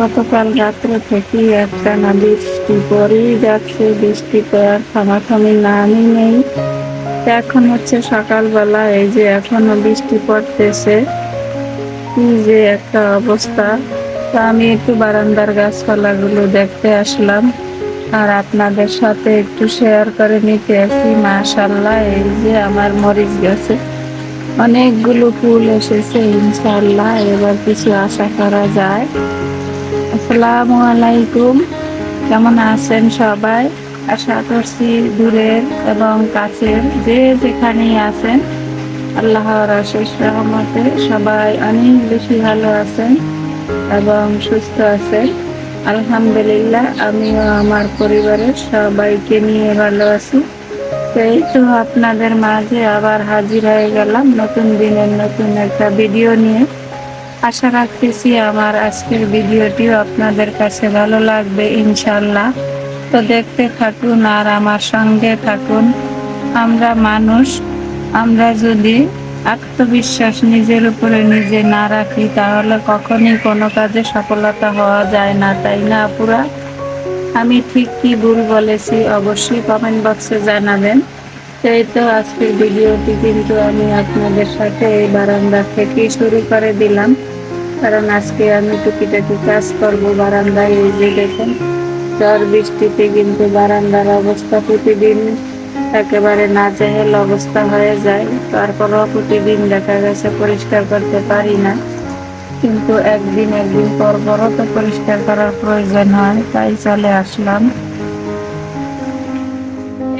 গতকাল রাত্রে থেকে একটা না বৃষ্টি পরেই যাচ্ছে, বৃষ্টি আর থামাথামি নামই নেই। এখন হচ্ছে সকালবেলা, এই যে এখনও বৃষ্টি পড়তেছে, কি যে একটা অবস্থা। তা আমি একটু বারান্দার গাছপালাগুলো দেখতে আসলাম, আর আপনাদের সাথে একটু শেয়ার করে নিতে আসি। মাশাল্লাহ এই যে আমার মরিচ গাছে অনেকগুলো ফুল এসেছে ইনশাল্লাহ এবার কিছু আশা করা যায়। আসসালামু আলাইকুম কেমন আছেন সবাই? আশা করছি দূরের এবং কাছের যে যেখানেই আছেন, আল্লাহর অশেষ রহমতে সবাই অনেক বেশি ভালো আছেন এবং সুস্থ আছেন। আলহামদুলিল্লাহ, আমিও আমার পরিবারের সবাইকে নিয়ে ভালো আছি। তো এই তো আপনাদের মাঝে আবার হাজির হয়ে গেলাম নতুন দিনের নতুন একটা ভিডিও নিয়ে। আশা রাখতেছি আমার আজকের ভিডিওটিও আপনাদের কাছে ভালো লাগবে ইনশাল্লাহ তো দেখতে থাকুন আর আমার সঙ্গে থাকুন। আমরা মানুষ, আমরা যদি আত্মবিশ্বাস নিজের উপরে নিজে না রাখি, তাহলে কখনই কোনো কাজে সফলতা হওয়া যায় না, তাই না পুরা আমি ঠিক কি ভুল বলেছি অবশ্যই কমেন্ট বক্সে জানাবেন। এই তো আজকের ভিডিওটি কিন্তু আমি আপনাদের সাথে এই বারান্দা থেকেই শুরু করে দিলাম। কারণ আজকে আমি টুকিটাকি কাজ করব বারান্দায় এই যে দেখুন, ঝড় বৃষ্টিতে কিন্তু বারান্দার অবস্থা প্রতিদিন একেবারে নাজেহেল অবস্থা হয়ে যায়। তারপরও প্রতিদিন দেখা গেছে পরিষ্কার করতে পারি না। কিন্তু একদিন একদিন পর পরও তো পরিষ্কার করার প্রয়োজন হয়, তাই চলে আসলাম।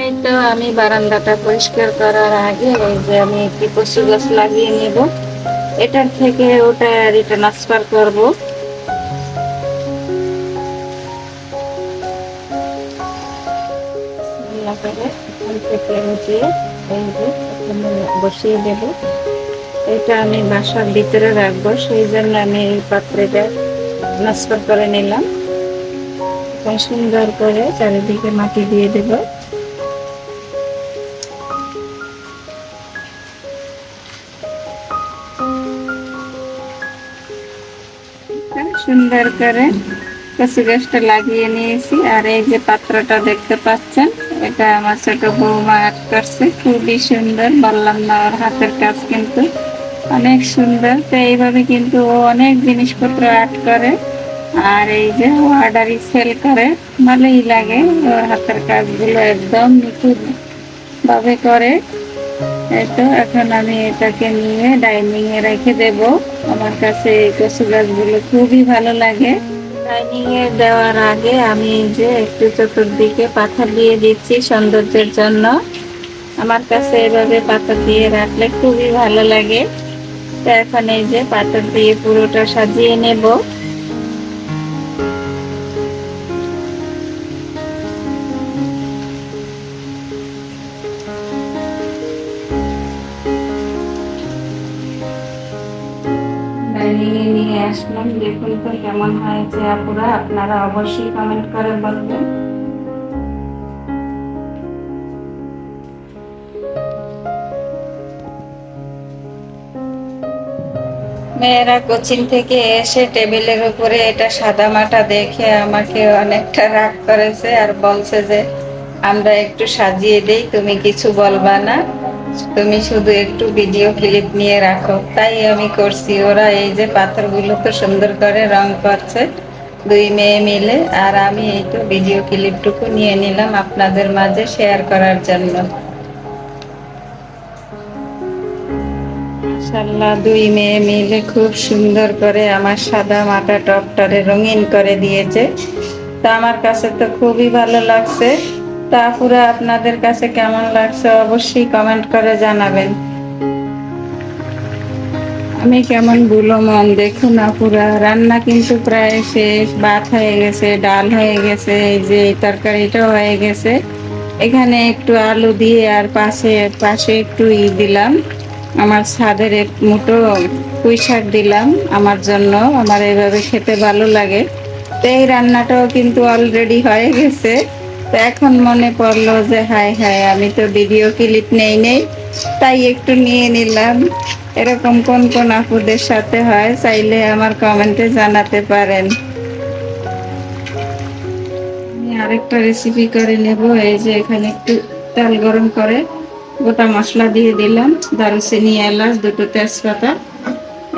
এই তো আমি বারান্দাটা পরিষ্কার করার আগে এই যে আমি একটি কচু গাছ লাগিয়ে নেব। এটার থেকে ওটা ট্রান্সফার করব। বসিয়ে দেব। এটা আমি বাসার ভিতরে রাখব, সেই জন্য আমি এই পাত্রটা ট্রান্সফার করে নিলাম। সুন্দর করে চারিদিকে মাটি দিয়ে দেব। সুন্দর করে কচু গাছটা লাগিয়ে নিয়েছি। আর এই যে পাত্রটা দেখতে পাচ্ছেন, এটা আমার ছোট বৌমা আর্ট করছে। খুবই সুন্দর, বললাম না ওর হাতের কাজ কিন্তু অনেক সুন্দর। তো এইভাবে কিন্তু ও অনেক জিনিসপত্র আর্ট করে। আর এই যে ও অর্ডারি সেল করে, ভালোই লাগে ওর হাতের কাজগুলো একদম নিখুঁত ভাবে করে। এই তো, এখন আমি এটাকে নিয়ে ডাইনিংয়ে রেখে দেব। আমার কাছে এই কচু গাছগুলো খুবই ভালো লাগে। দেওয়ার আগে আমি যে একটু চতুর্দিকে পাথর দিয়ে দিচ্ছি সৌন্দর্যের জন্য। আমার কাছে এভাবে পাথর দিয়ে রাখলে খুবই ভালো লাগে। তো এখন এই যে পাথর দিয়ে পুরোটা সাজিয়ে নেব। দেখুন কেমন হয়েছে আপুরা, আপনারা অবশ্যই কমেন্ট করে বলবেন। মেয়েরা কোচিং থেকে এসে টেবিলের উপরে এটা সাদা মাটা দেখে আমাকে অনেকটা রাগ করেছে আর বলছে যে, আমরা একটু সাজিয়ে দেই, তুমি কিছু বলবা না। তুমি শুধু একটু ভিডিও ক্লিপ নিয়ে রাখো। তাই আমি করছি। ওরা এই যে পাথরগুলো তো সুন্দর করে রং করছে দুই মেয়ে মিলে। আর আমি এই তো ভিডিও ক্লিপটুকু নিয়ে নিলাম আপনাদের মাঝে শেয়ার করার জন্য। দুই মেয়ে মিলে খুব সুন্দর করে আমার সাদা মাটা টপটারে রঙিন করে দিয়েছে। তা আমার কাছে তো খুবই ভালো লাগছে। তা পুরো আপনাদের কাছে কেমন লাগছে অবশ্যই কমেন্ট করে জানাবেন। আমি কেমন ভুলো মন দেখুন আপুরা রান্না কিন্তু প্রায় শেষ, ভাত হয়ে গেছে, ডাল হয়ে গেছে, এই যে তরকারিটাও হয়ে গেছে। এখানে একটু আলু দিয়ে আর পাশে পাশে একটু ই দিলাম। আমার ছাদের এক মুঠো পুঁই শাক দিলাম আমার জন্য, আমার এইভাবে খেতে ভালো লাগে। তো এই রান্নাটাও কিন্তু অলরেডি হয়ে গেছে। এখন মনে পড়ল যে হাই হাই আমি তো ভিডিও ক্লিপ নেই নেই। তাই একটু নিয়ে নিলাম। এরকম কোন কোন আপুদের সাথে হয়, চাইলে আমার কমেন্টে জানাতে পারেন। আরেকটা রেসিপি করে নেব, এই যে এখানে একটু তেল গরম করে গোটা মশলা দিয়ে দিলাম। দারুচিনি, এলাচ, দুটো তেজপাতা।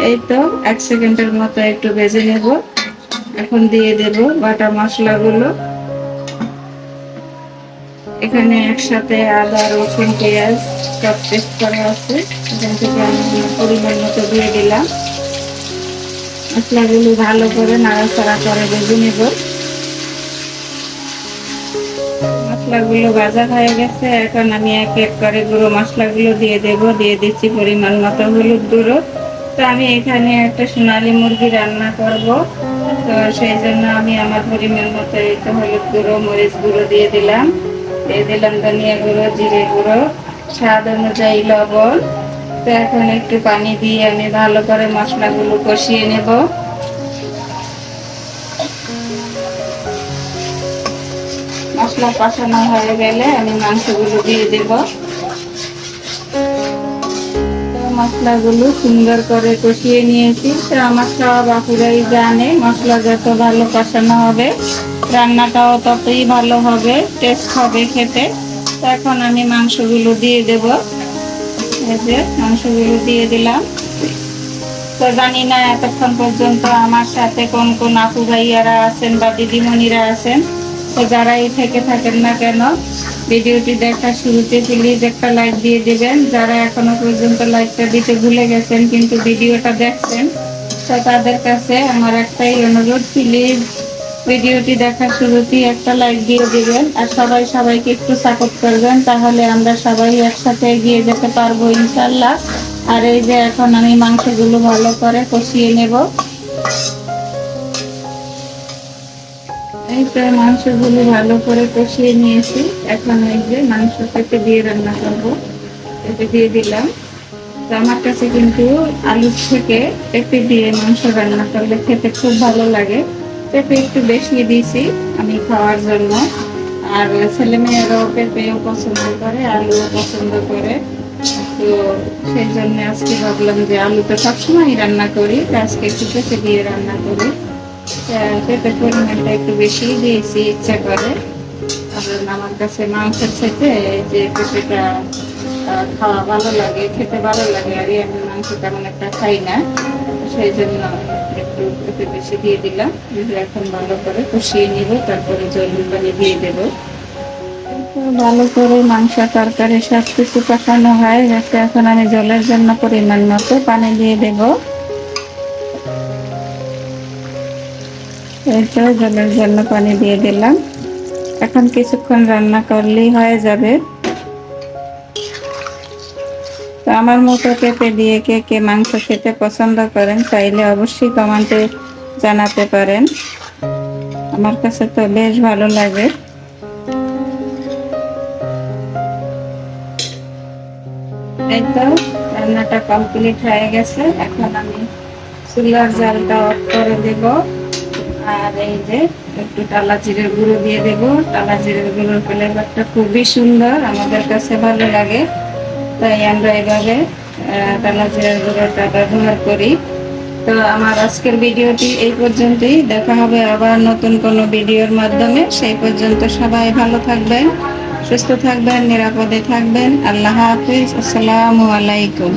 এই তো এক সেকেন্ডের মতো একটু ভেজে নেব। এখন দিয়ে দেব বাটা মশলাগুলো। এখানে একসাথে আদা রসুন পেঁয়াজ সব পেস্ট করা আছে। এখান থেকে আমি পরিমাণ মতো দিয়ে দিলাম। মশলাগুলো ভালো করে নাড়াচাড়া করে ভেজে নেব। মশলাগুলো ভাজা হয়ে গেছে। এখন আমি এক এক করে গুঁড়ো মশলাগুলো দিয়ে দেব। দিয়ে দিচ্ছি পরিমাণ মতো হলুদ গুঁড়ো। তো আমি এখানে একটা সোনালী মুরগি রান্না করব। তো সেই জন্য আমি আমার পরিমাণ মতো তো হলুদ গুঁড়ো, মরিচ গুঁড়ো দিয়ে দিলাম। দিয়ে দিলাম ধনিয়া গুঁড়ো, জিরে গুঁড়ো, স্বাদ অনুযায়ী লবণ। তো এখন একটু পানি দিয়ে আমি ভালো করে মশলাগুলো কষিয়ে নেব। মশলা কষানো হয়ে গেলে আমি মাংসগুলো দিয়ে দেব। মশলাগুলো সুন্দর করে কষিয়ে নিয়েছি। তো আমার সব বাপুরাই জানে মশলা যত ভালো কষানো হবে। রান্নাটাও ততই ভালো হবে টেস্ট হবে খেতে। তো এখন আমি মাংসগুলো দিয়ে দেব। এই যে মাংসগুলো দিয়ে দিলাম। তো জানি না এতক্ষণ পর্যন্ত আমার সাথে কোন কোন আপু ভাইয়ারা আছেন বা দিদিমণিরা আছেন। তো যারাই থেকে থাকেন না কেন, ভিডিওটি দেখার শুরুতে প্লিজ একটা লাইক দিয়ে দিবেন। যারা এখনও পর্যন্ত লাইকটা দিতে ভুলে গেছেন, কিন্তু ভিডিওটা দেখছেন, তো তাদের কাছে আমার একটাই অনুরোধ প্লিজ ভিডিওটি দেখার শুরুতেই একটা লাইক দিয়ে দিবেন আর সবাই সবাইকে একটু সাপোর্ট করবেন, তাহলে আমরা সবাই একসাথে এগিয়ে যেতে পারব ইনশাল্লাহ। আর এই যে এখন আমি মাংসগুলো ভালো করে কষিয়ে নেব। এই তো মাংসগুলো ভালো করে কষিয়ে নিয়েছি। এখন এই যে মাংস পেঁপে দিয়ে রান্না করব। পেঁপে দিয়ে দিলাম। আমার কাছে কিন্তু আলুর থেকে পেঁপে দিয়ে মাংস রান্না করলে খেতে খুব ভালো লাগে। পেঁপে একটু বেশি দিয়েছি, আমি খাওয়ার জন্য। আর ছেলে মেয়েরাও পেঁপেও পছন্দ করে আলুও পছন্দ করে। তো সেই জন্য আজকে ভাবলাম যে আলু তো সবসময় রান্না করি আজকে একটু পেঁপে দিয়ে রান্না করি। পেঁপের পরিমাণটা একটু বেশি দিয়েছি, ইচ্ছা করে। কারণ আমার কাছে মাংসের সাথে যে পেঁপেটা খাওয়া ভালো লাগে, খেতে ভালো লাগে, আর আমি মাংস তেমন একটা খাই না। সেই জন্য পেঁপে বেশি দিয়ে দিলাম। এখন ভালো করে কষিয়ে নিব, তারপরে জল পানি দিয়ে দেবো। ভালো করে মাংস তরকারি সব কিছু কষানো হয়, যাতে এখন আমি জলের জন্য পরিমাণ মতো পানি দিয়ে দেব। এই জলের জন্য পানি দিয়ে দিলাম। এখন কিছুক্ষণ রান্না করলেই হয়ে যাবে। তো আমার মতো পেঁপে দিয়ে কে কে মাংস খেতে পছন্দ করেন, চাইলে অবশ্যই কমেন্টে জানাতে পারেন। আমার কাছে তো বেশ ভালো লাগে। তো, রান্নাটা কমপ্লিট হয়ে গেছে। এখন আমি চুলার জালটা অফ করে দেব। আর এই যে, একটু টালা জিরের গুঁড়ো দিয়ে দেব। টালা জিরের গুঁড়োর ফ্লেভারটা খুবই সুন্দর, আমাদের কাছে ভালো লাগে। তাই আমরা এভাবে গুঁড়োটা ব্যবহার করি। তো আমার আজকের ভিডিওটি এই পর্যন্তই। দেখা হবে আবার নতুন কোনো ভিডিওর মাধ্যমে। সেই পর্যন্ত সবাই ভালো থাকবেন, সুস্থ থাকবেন, নিরাপদে থাকবেন। আল্লাহ হাফিজ। আসসালামু আলাইকুম।